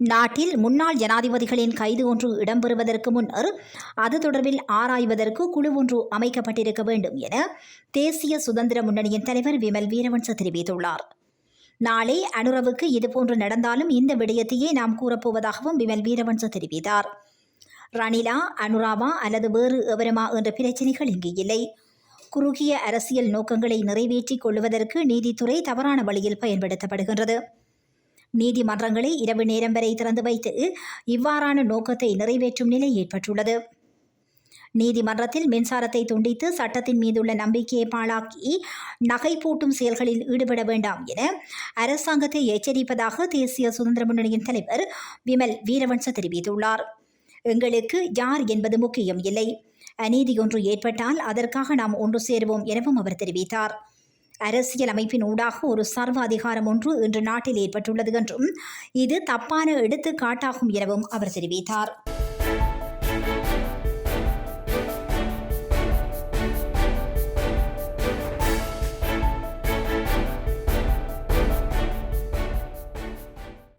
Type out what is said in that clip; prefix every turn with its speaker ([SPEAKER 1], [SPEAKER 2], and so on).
[SPEAKER 1] நாட்டில் முன்னாள் ஜனாதிபதிகளின் கைது ஒன்று இடம்பெறுவதற்கு முன்னர் அது தொடர்பில் ஆராய்வதற்கு குழு ஒன்று அமைக்கப்பட்டிருக்க வேண்டும் என தேசிய சுதந்திர முன்னணியின் தலைவர் விமல் வீரவன்ச தெரிவித்துள்ளார். நாளை அனுரவுக்கு இதுபோன்று நடந்தாலும் இந்த விடயத்தையே நாம் கூறப்போவதாகவும் விமல் வீரவன்ச தெரிவித்தார். ரணிலா அனுராவா அல்லது வேறு எவருமா என்ற பிரச்சினைகள் இங்கு இல்லை. குறுகிய அரசியல் நோக்கங்களை நிறைவேற்றிக் கொள்வதற்கு நீதித்துறை தவறான வழியில் பயன்படுத்தப்படுகின்றது. நீதிமன்றங்களை இரவு நேரம் வரை திறந்து வைத்து இவ்வாறான நோக்கத்தை நிறைவேற்றும் நிலை ஏற்பட்டுள்ளது. நீதிமன்றத்தில் மின்சாரத்தை துண்டித்து சட்டத்தின் மீதுள்ள நம்பிக்கையை பாழாக்கி நகை பூட்டும் செயல்களில் ஈடுபட வேண்டாம் என அரசாங்கத்தை எச்சரிப்பதாக தேசிய சுதந்திர முன்னணியின் தலைவர் விமல் வீரவன்ச தெரிவித்துள்ளார். எங்களுக்கு யார் என்பது முக்கியம் இல்லை. அநீதி ஒன்று ஏற்பட்டால் அதற்காக நாம் ஒன்று சேருவோம் எனவும் அவர் தெரிவித்தார். அரசியல் அமைப்பின் ஊடாக ஒரு சர்வ அதிகாரம் ஒன்று இன்று நாட்டில் ஏற்பட்டுள்ளது என்றும் இது தப்பான எடுத்துக்காட்டாகும் எனவும் அவர் தெரிவித்தார்.